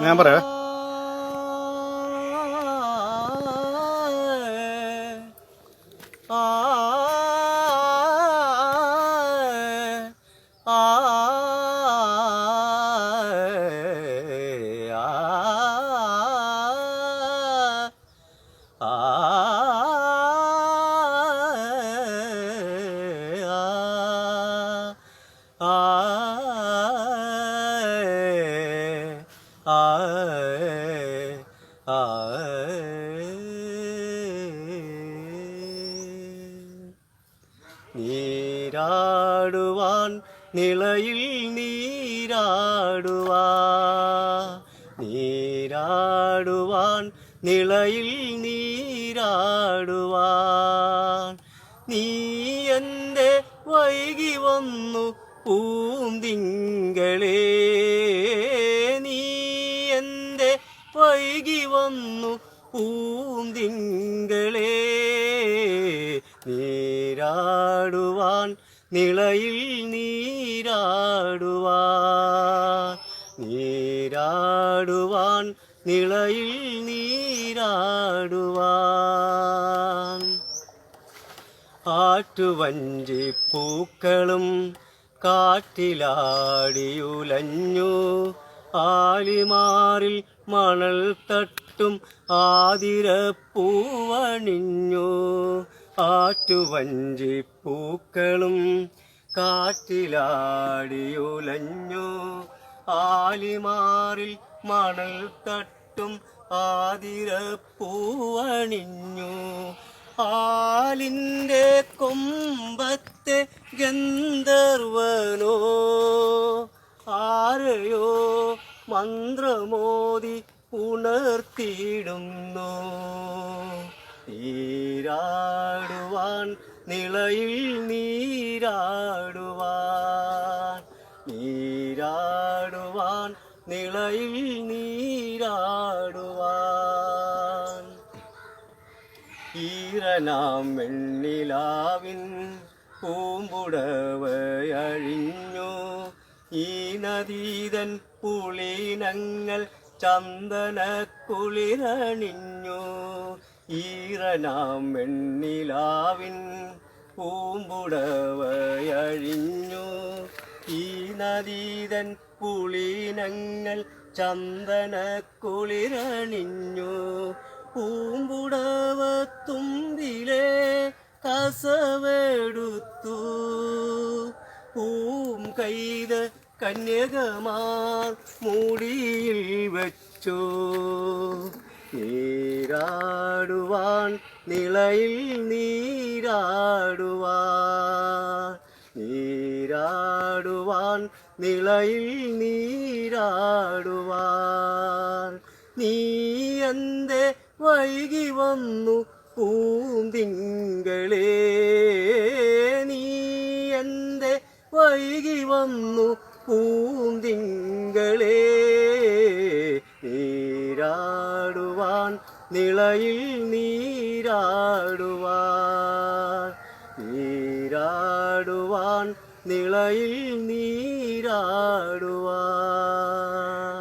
ഞാൻ പറയാ ആ നീരാടുവാൻ നിളയിൽ നീരാടുവാ. നീരാടുവാൻ നിളയിൽ നീരാടുവാൻ. നീ എന്റെ വൈകി വന്നു പൂന്തിങ്കളേ. നീ എന്റെ വൈകി വന്നു പൂന്തിങ്കളേ. നിളയിൽ നീരാടുവാൻ നീരാടുവാൻ നിളയിൽ നീരാടുവാൻ. ആറ്റുവഞ്ചി പൂക്കളും കാറ്റിലാടിയുലഞ്ഞു ആലിമാറിൽ മണൽ തട്ടും ആതിരപ്പൂവണിഞ്ഞു. ആറ്റുവഞ്ചി പൂക്കളും കാറ്റിലാടിയുലഞ്ഞു. ആലിമാറിൽ മണൽ തട്ടും ആതിരപ്പൂവണിഞ്ഞു. ആലിന്റെ കൊമ്പത്തെ ഗന്ധർവനോ ആരെയോ മന്ത്രമോതി ഉണർത്തിയിടുന്നു. നീരാടുവാൻ നിളയിൽ നീരാടുവാൻ. നീരാടുവാൻ നിളയിൽ നീരാടുവാൻ. ഈറനാം വെണ്ണിലാവിൻ പൂമ്പുടവയഴിഞ്ഞു. ഈ നദീതൻ പുളിനങ്ങൾ ചന്ദന കുളിരണിഞ്ഞു ഈറനാം വെണ്ണിലാവിൻ പൂമ്പുടവയഴിഞ്ഞു. ഈ നദീതൻ പുളിനങ്ങൾ ചന്ദന കുളിരണിഞ്ഞു പൂമ്പുടവ തുമ്പിലെ കസവെടുത്തു. പൂം കൈത കന്യകമാർ മൂടിയിൽ വെച്ചു. നീരാടുവാൻ നിളയിൽ നീരാടുവാൻ. നീരാടുവാൻ നിളയിൽ നീരാടുവാൻ. നീ എന്റെ വൈകി വന്നു പൂന്തിങ്കളേ? നീ എന്റെ വൈകി വന്നു പൂന്തിങ്കളേ? നീരാടുവാൻ നിളയിൽ നീരാടുവാൻ. നീരാടുവാൻ നിളയിൽ നീരാടുവാൻ.